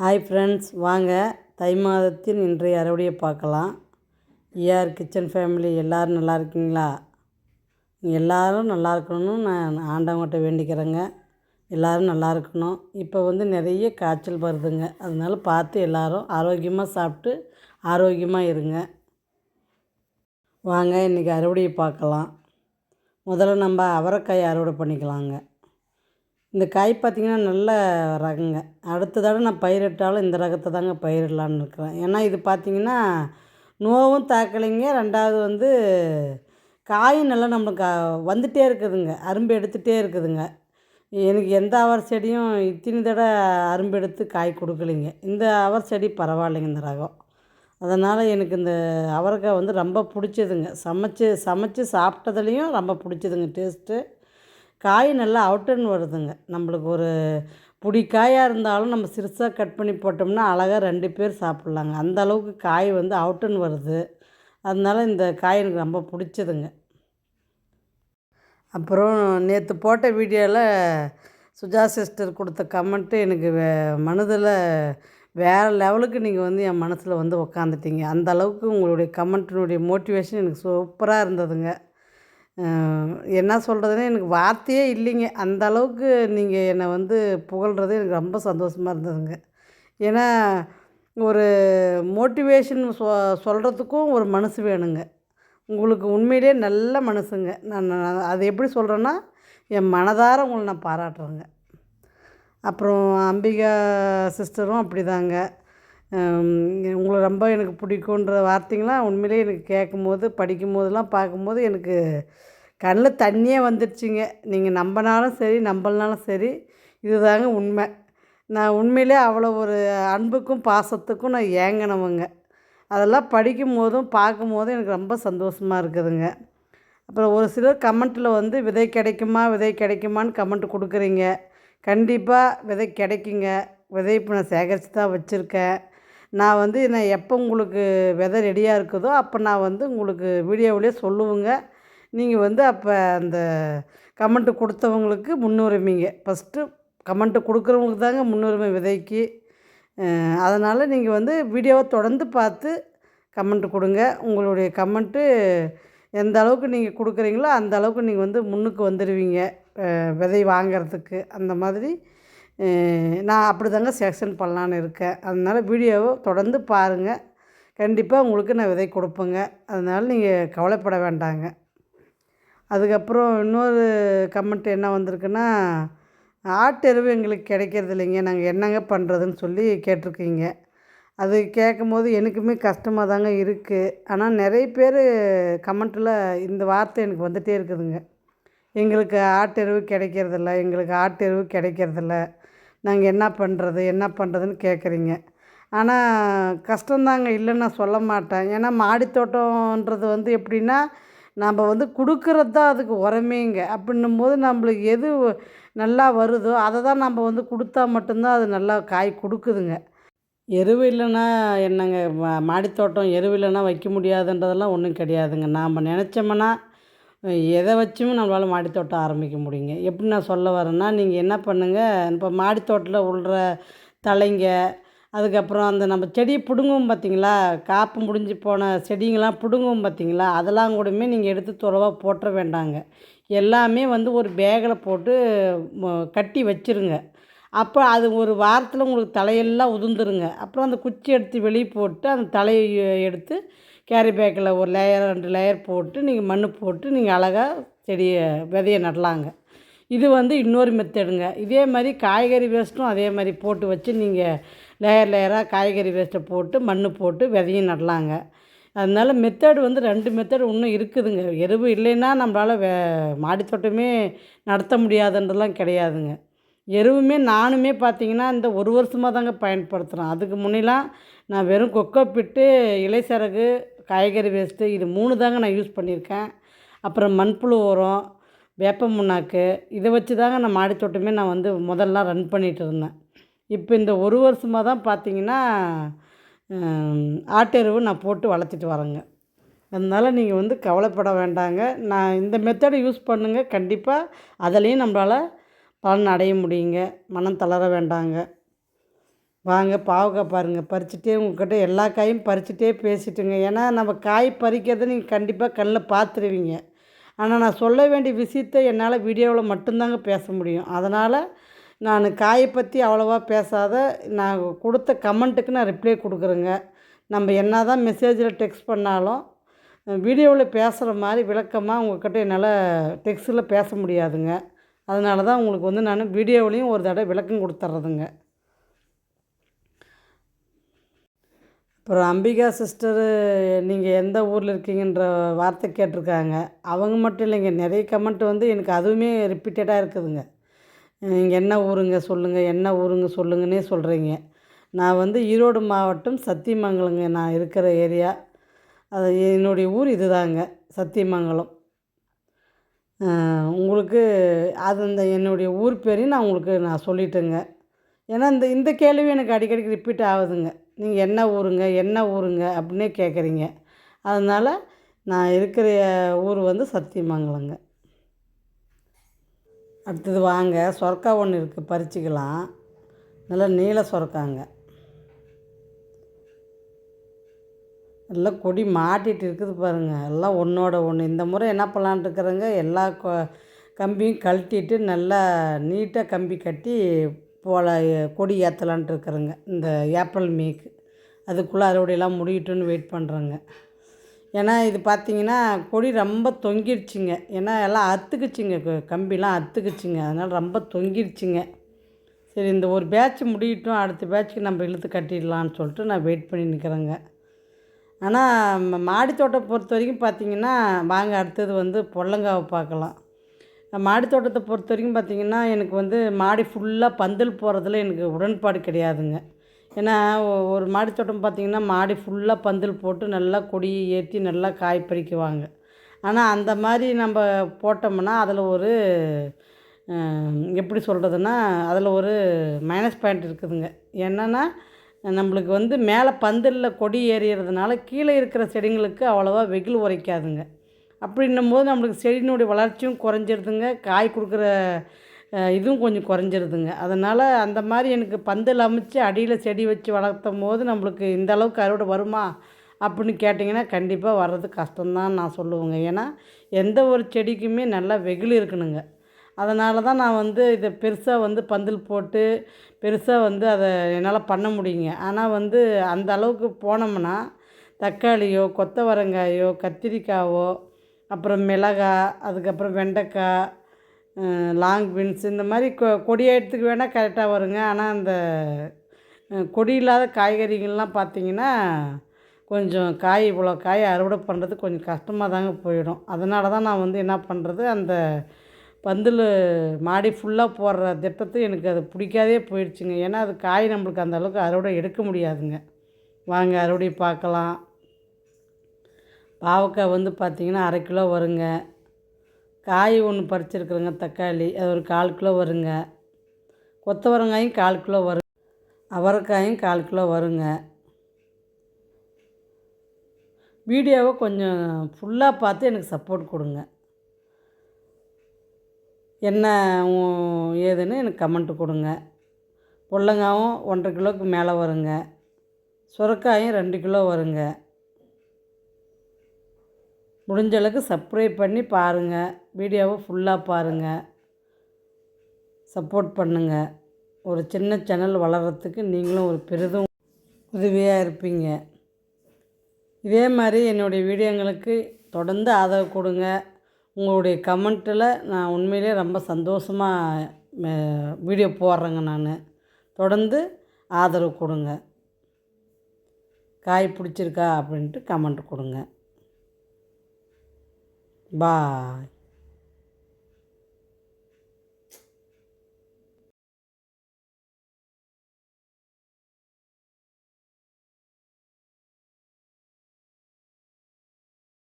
Hi friends வாங்க. தை மாதத்தின் இன்றைய அறுவடையை பார்க்கலாம். ஏஆர் கிச்சன் ஃபேமிலி எல்லோரும் நல்லா இருக்கீங்களா? எல்லோரும் நல்லா இருக்கணும்னு நான் ஆண்டவங்கிட்ட வேண்டிக்கிறேங்க. எல்லோரும் நல்லா இருக்கணும். இப்போ வந்து நிறைய காய்ச்சல் வருதுங்க. அதனால் பார்த்து எல்லோரும் ஆரோக்கியமாக சாப்பிட்டு ஆரோக்கியமாக இருங்க. வாங்க இன்றைக்கி அறுவடையை பார்க்கலாம். முதல்ல நம்ம அவரைக்காய் அறுவடை பண்ணிக்கலாங்க. இந்த காய் பார்த்திங்கன்னா நல்ல ரகங்க. அடுத்த தடவை நான் பயிரிட்டாலும் இந்த ரகத்தை தாங்க பயிரிடலான்னு இருக்கிறேன். ஏன்னா இது பார்த்திங்கன்னா நோவும் தாக்கலைங்க. ரெண்டாவது வந்து காயும் நல்லா நம்மளுக்கு வந்துகிட்டே இருக்குதுங்க. அரும்பு எடுத்துகிட்டே இருக்குதுங்க. எனக்கு எந்த அவர் செடியும் இத்தனை தடவை அரும்பு எடுத்து காய் கொடுக்கலைங்க. இந்த அவர் செடி பரவாயில்லைங்க இந்த ரகம். அதனால் எனக்கு இந்த அவரைக்காய் வந்து ரொம்ப பிடிச்சதுங்க. சமைச்சு சமைச்சு சாப்பிட்டதுலேயும் ரொம்ப பிடிச்சதுங்க டேஸ்ட்டு. காய் நல்லா அவுட்டுன்னு வருதுங்க. நம்மளுக்கு ஒரு பிடி காயாக இருந்தாலும் நம்ம சிறுசாக கட் பண்ணி போட்டோம்னா அழகாக ரெண்டு பேர் சாப்பிட்லாங்க. அந்த அளவுக்கு காய் வந்து அவுட்டுன்னு வருது. அதனால இந்த காய் எனக்கு ரொம்ப பிடிச்சதுங்க. அப்புறம் நேற்று போட்ட வீடியோவில் சுஜா சிஸ்டர் கொடுத்த கமெண்ட்டு எனக்கு வே மனதில் வேறு லெவலுக்கு நீங்கள் வந்து என் மனசில் வந்து உக்காந்துட்டீங்க. அந்த அளவுக்கு உங்களுடைய கமெண்ட்டினுடைய மோட்டிவேஷன் எனக்கு சூப்பராக இருந்ததுங்க. என்ன சொல்கிறதுனே எனக்கு வார்த்தையே இல்லைங்க. அந்த அளவுக்கு நீங்கள் என்னை வந்து புகழ்கிறது எனக்கு ரொம்ப சந்தோஷமாக இருந்ததுங்க. ஏன்னா ஒரு மோட்டிவேஷன் சொ சொல்கிறதுக்கும் ஒரு மனசு வேணுங்க. உங்களுக்கு உண்மையிலே நல்ல மனசுங்க. நான் அது எப்படி சொல்கிறேன்னா என் மனதார உங்களை நான் பாராட்டுறேங்க. அப்புறம் அம்பிகா சிஸ்டரும் அப்படி தாங்க உங்களை ரொம்ப எனக்கு பிடிக்குன்ற வார்த்தைங்களாம் உண்மையிலே எனக்கு கேட்கும்போது படிக்கும் போதெல்லாம் பார்க்கும்போது எனக்கு கண்ணில் தண்ணியே வந்துடுச்சிங்க. நீங்கள் நம்பினாலும் சரி நம்பலனாலும் சரி இதுதாங்க உண்மை. நான் உண்மையிலே அவ்வளோ ஒரு அன்புக்கும் பாசத்துக்கும் நான் ஏங்கினவங்க. அதெல்லாம் படிக்கும் போதும் பார்க்கும் போதும் எனக்கு ரொம்ப சந்தோஷமாக இருக்குதுங்க. அப்புறம் ஒரு சிலர் கமெண்ட்டில் வந்து விதை கிடைக்குமா? விதை கிடைக்குமான்னு கமெண்ட் கொடுக்குறீங்க. கண்டிப்பாக விதை கிடைக்குங்க. விதை இப்போ நான் சேகரித்து தான் வச்சுருக்கேன். நான் வந்து நான் எப்போ உங்களுக்கு விதை ரெடியாக இருக்குதோ அப்போ நான் வந்து உங்களுக்கு வீடியோவிலே சொல்லுவேங்க. நீங்கள் வந்து அப்போ அந்த கமெண்ட்டு கொடுத்தவங்களுக்கு முன்னுரிமைங்க. ஃபஸ்ட்டு கமெண்ட்டு கொடுக்குறவங்களுக்கு தாங்க முன்னுரிமை விதைக்கு. அதனால் நீங்கள் வந்து வீடியோவை தொடர்ந்து பார்த்து கமெண்ட்டு கொடுங்க. உங்களுடைய கமெண்ட்டு எந்த அளவுக்கு நீங்கள் கொடுக்குறீங்களோ அந்த அளவுக்கு நீங்கள் வந்து முன்னுக்கு வந்துடுவீங்க விதை வாங்கிறதுக்கு. அந்த மாதிரி நான் அப்படி தாங்க செக்ஷன் பண்ணலான்னு இருக்கேன். அதனால் வீடியோவை தொடர்ந்து பாருங்கள் கண்டிப்பாக உங்களுக்கு நான் விதை கொடுப்பேங்க. அதனால் நீங்கள் கவலைப்பட வேண்டாங்க. அதுக்கப்புறம் இன்னொரு கமெண்ட் என்ன வந்திருக்குன்னா ஆட்டெருவு எங்களுக்கு கிடைக்கிறது இல்லைங்க. நாங்கள் என்னங்க பண்ணுறதுன்னு சொல்லி கேட்டிருக்கீங்க. அது கேட்கும் போது எனக்குமே கஷ்டமாக தாங்க இருக்குது ஆனால் நிறைய பேர் கமெண்ட்டில் இந்த வார்த்தை எனக்கு வந்துகிட்டே இருக்குதுங்க. எங்களுக்கு ஆட்டெருவு கிடைக்கிறதில்ல எங்களுக்கு ஆட்டெருவு கிடைக்கிறதில்ல நாங்கள் என்ன பண்ணுறது என்ன பண்ணுறதுன்னு கேட்குறீங்க ஆனால் கஷ்டந்தாங்க இல்லைன்னு நான் சொல்ல மாட்டேன். ஏன்னா மாடித்தோட்டன்றது வந்து எப்படின்னா நம்ம வந்து கொடுக்குறது தான் அதுக்கு உரமேங்க. அப்படின்னும் போது நம்மளுக்கு எது நல்லா வருதோ அதை தான் நம்ம வந்து கொடுத்தா மட்டும்தான் அது நல்லா காய் கொடுக்குதுங்க. எருவு இல்லைன்னா என்னங்க மாடித்தோட்டம் எருவு இல்லைன்னா வைக்க முடியாதுன்றதெல்லாம் ஒன்றும் கிடையாதுங்க. நாம் நினச்சோம்னா எதை வச்சும் நம்மளால் மாடித்தோட்டம் ஆரம்பிக்க முடியுங்க. எப்படி நான் சொல்ல வரேன்னா நீங்கள் என்ன பண்ணுங்கள் இப்போ மாடித்தோட்டத்தில் உள்ள தலைங்க அதுக்கப்புறம் அந்த நம்ம செடியை பிடுங்கும் பார்த்தீங்களா காப்பு முடிஞ்சு போன செடிங்கெல்லாம் பிடுங்கும் பார்த்தீங்களா அதெல்லாம் கூடமே நீங்கள் எடுத்து துறவாக போட்டுற வேண்டாங்க. எல்லாமே வந்து ஒரு பேக்கில் போட்டு கட்டி வச்சுருங்க. அப்போ அது ஒரு வாரத்தில் உங்களுக்கு தலையெல்லாம் உதிர்ந்துருங்க. அப்புறம் அந்த குச்சி எடுத்து வெளியே போட்டு அந்த தலையை எடுத்து கேரி பேக்கில் ஒரு லேயர் ரெண்டு லேயர் போட்டு நீங்கள் மண் போட்டு நீங்கள் அழகாக செடியை விதைய நடலாங்க இது வந்து இன்னொரு மெத்தடுங்க இதே மாதிரி காய்கறி வேஸ்ட்டும் அதே மாதிரி போட்டு வச்சு நீங்கள் லேயர் லேயராக காய்கறி வேஸ்ட்டை போட்டு மண் போட்டு விதையும் நடலாங்க அதனால மெத்தடு வந்து ரெண்டு மெத்தடு இன்னும் இருக்குதுங்க. எருவு இல்லைன்னா நம்மளால் வே மாடித்தோட்டமே நடத்த முடியாதுன்றலாம் கிடையாதுங்க. எருவுமே நானுமே பார்த்திங்கன்னா இந்த ஒரு வருஷமாக தாங்க பயன்படுத்துகிறேன் அதுக்கு முன்னெலாம் நான் வெறும் கொக்கோ பிட்டு இலை சரகு காய்கறி வேஸ்ட்டு இது மூணு தாங்க நான் யூஸ் பண்ணியிருக்கேன். அப்புறம் மண்புழு உரம் வேப்ப முன்னாக்கு இதை வச்சு தாங்க நான் மாடித்தோட்டமே நான் வந்து முதல்லாம் ரன் பண்ணிகிட்டு இருந்தேன். இப்போ இந்த ஒரு வருஷமாக தான் பார்த்தீங்கன்னா ஆட்டெருவு நான் போட்டு வளர்த்துட்டு வரேங்க. அதனால் நீங்கள் வந்து கவலைப்பட வேண்டாங்க. நான் இந்த மெத்தடை யூஸ் பண்ணுங்கள் வாங்க பாவக்காய் பாருங்கள் பறிச்சுட்டே உங்கள்கிட்ட எல்லா காயும் பறிச்சுட்டே பேசிட்டுங்க. ஏன்னா நம்ம காய் பறிக்கிறத நீங்கள் கண்டிப்பாக கண்ணில் பார்த்துருவீங்க ஆனால் நான் சொல்ல வேண்டிய விஷயத்த என்னால் வீடியோவில் மட்டும்தாங்க பேச முடியும். அதனால் நான் காயை பற்றி அவ்வளோவா பேசாத. நான் கொடுத்த கமெண்ட்டுக்கு நான் ரிப்ளை கொடுக்குறேங்க. நம்ம என்ன தான் மெசேஜில் டெக்ஸ்ட் பண்ணாலும் வீடியோவில் பேசுகிற மாதிரி விளக்கமாக உங்கள்கிட்ட என்னால் டெக்ஸ்ட்டில் பேச முடியாதுங்க. அதனால தான் உங்களுக்கு வந்து நான் வீடியோவிலையும் ஒரு தடவை விளக்கம் கொடுத்துட்றதுங்க அப்புறம் அம்பிகா சிஸ்டரு நீங்கள் எந்த ஊரில் இருக்கீங்கன்ற வார்த்தை கேட்டிருக்காங்க. அவங்க மட்டும் இல்லைங்க நிறைய கமெண்ட் வந்து எனக்கு அதுவுமே ரிப்பீட்டடாக இருக்குதுங்க. நீங்கள் என்ன ஊருங்க சொல்லுங்கள் என்ன ஊருங்க சொல்லுங்கன்னே சொல்கிறீங்க நான் வந்து ஈரோடு மாவட்டம் சத்தியமங்கலங்க நான் இருக்கிற ஏரியா. அது என்னுடைய ஊர் இதுதாங்க சத்தியமங்கலம். உங்களுக்கு அது இந்த என்னுடைய ஊர் பேரையும் நான் உங்களுக்கு நான் சொல்லிட்டேங்க. ஏன்னா இந்த இந்த கேள்வி எனக்கு அடிக்கடிக்கு ரிப்பீட் ஆகுதுங்க. நீங்கள் என்ன ஊருங்க என்ன ஊருங்க அப்படின்னே கேட்குறீங்க அதனால் நான் இருக்கிற ஊர் வந்து சத்தியமங்கலங்க. அடுத்தது வாங்க. சொரக்கா ஒன்று இருக்குது பறிச்சிக்கலாம். நல்லா நீல சொரக்காங்க. எல்லாம் கொடி மாட்டிகிட்டு இருக்குது பாருங்கள் எல்லாம் ஒன்றோட ஒன்று இந்த முறை என்ன பண்ணலான்ட்டு இருக்கிறேங்க? எல்லா கொ கம்பியும் கழட்டிட்டு நல்லா நீட்டாக கம்பி கட்டி போல கொடி ஏற்றலான்ட்டு இருக்கிறேங்க. இந்த ஏப்ரல் மேக்கு. அதுக்குள்ளே அறுவடையெல்லாம் முடியட்டும்னு வெயிட் பண்ணுறேங்க ஏன்னா இது பார்த்திங்கன்னா கொடி ரொம்ப தொங்கிடுச்சிங்க ஏன்னா எல்லாம் அத்துக்குச்சிங்க. கம்பிலாம் அத்துக்குச்சிங்க. அதனால் ரொம்ப தொங்கிடுச்சிங்க சரி இந்த ஒரு பேட்ச் முடியட்டும். அடுத்த பேட்ச்க்கு நம்ம இழுத்து கட்டிடலான்னு சொல்லிட்டு நான் வெயிட் பண்ணி நிற்கிறேங்க ஆனால் மாடி தோட்டம் பொறுத்த வரைக்கும் பார்த்திங்கன்னா வாங்க அடுத்தது வந்து பொல்லங்காவை பார்க்கலாம். மாடி தோட்டத்தை பொறுத்த வரைக்கும் பார்த்திங்கன்னா எனக்கு வந்து மாடி ஃபுல்லாக பந்தல் போடுறதுல எனக்கு உடன்பாடு கிடையாதுங்க. ஏன்னா ஒரு மாடி தோட்டம் பார்த்திங்கன்னா மாடி ஃபுல்லாக பந்தல் போட்டு நல்லா கொடி ஏற்றி நல்லா காய் பறிக்குவாங்க. ஆனால் அந்த மாதிரி நம்ம போட்டோம்னா அதில் ஒரு எப்படி சொல்கிறதுன்னா அதில் ஒரு மைனஸ் பாயிண்ட் இருக்குதுங்க. என்னென்னா நம்மளுக்கு வந்து மேலே பந்தலில் கொடி ஏறிறதுனால கீழே இருக்கிற செடிங்களுக்கு அவ்வளோவா வெயில் உரைக்காதுங்க. அப்படின்னும் போது நம்மளுக்கு செடியினுடைய வளர்ச்சியும் குறைஞ்சிருதுங்க. காய் கொடுக்குற இதுவும் கொஞ்சம் குறைஞ்சிருதுங்க. அதனால் அந்த மாதிரி எனக்கு பந்தல் அமைச்சு அடியில் செடி வச்சு வளர்த்தும் போது நம்மளுக்கு இந்த அளவுக்கு அறுவடை வருமா அப்படின்னு கேட்டிங்கன்னா கண்டிப்பாக வர்றது கஷ்டம்தான் நான் சொல்லுவேங்க. ஏன்னா எந்த ஒரு செடிக்குமே நல்லா வெயில் இருக்கணுங்க. அதனால தான் நான் வந்து இதை பெருசாக வந்து பந்தல் போட்டு பெருசாக வந்து அதை என்னால் பண்ண முடியுங்க. ஆனால் வந்து அந்த அளவுக்கு போனோம்னா தக்காளியோ கொத்தவரங்காயோ கத்திரிக்காவோ அப்புறம் மிளகா அதுக்கப்புறம் வெண்டைக்காய் லாங் பீன்ஸ் இந்த மாதிரி கொ கொடியேற்றத்துக்கு வேணால் கரெக்டாக வருங்க. ஆனால் அந்த கொடி இல்லாத காய்கறிகள்லாம் பார்த்திங்கன்னா கொஞ்சம் காய் இவ்வளோ காய் அறுவடை பண்ணுறது கொஞ்சம் கஷ்டமாக தாங்க போயிடும். அதனால தான் நான் வந்து என்ன பண்ணுறது அந்த பந்தில் மாடி ஃபுல்லாக போடுற திட்டத்தை எனக்கு அது பிடிக்காதே போயிடுச்சுங்க. ஏன்னா அது காய் நம்மளுக்கு அந்தளவுக்கு அறுவடை எடுக்க முடியாதுங்க. வாங்க அறுவடை பார்க்கலாம். பாவக்காய் வந்து பார்த்திங்கன்னா அரை கிலோ வருங்க. காய் ஒன்று பறிச்சிருக்குறேங்க தக்காளி. அது ஒரு கால் கிலோ வருங்க. கொத்தவரங்காயும் கால் கிலோ வரும் அவரைக்காயும் கால் கிலோ வருங்க. வீடியோவை கொஞ்சம் ஃபுல்லாக பார்த்து எனக்கு சப்போர்ட் கொடுங்க. என்ன ஏதுன்னு எனக்கு கமெண்ட்டு கொடுங்க. பொல்லங்காவும் ஒன்றரை கிலோவுக்கு மேலே வருங்க. சுரக்காயும் ரெண்டு கிலோ வருங்க. முடிஞ்ச அளவுக்கு சப்ஸ்கிரைப் பண்ணி பாருங்கள் வீடியோவை ஃபுல்லாக பாருங்கள் சப்போர்ட் பண்ணுங்கள் ஒரு சின்ன சேனல் வளர்கிறதுக்கு நீங்களும் ஒரு பெரிதும் உதவியாக இருப்பீங்க. இதே மாதிரி என்னுடைய வீடியோங்களுக்கு தொடர்ந்து ஆதரவு கொடுங்க. உங்களுடைய கமெண்ட்டில் நான் உண்மையிலே ரொம்ப சந்தோஷமாக வீடியோ போடுறேங்க நான். தொடர்ந்து ஆதரவு கொடுங்க. காய் பிடிச்சிருக்கா அப்படின்ட்டு கமெண்ட் கொடுங்க. Bye.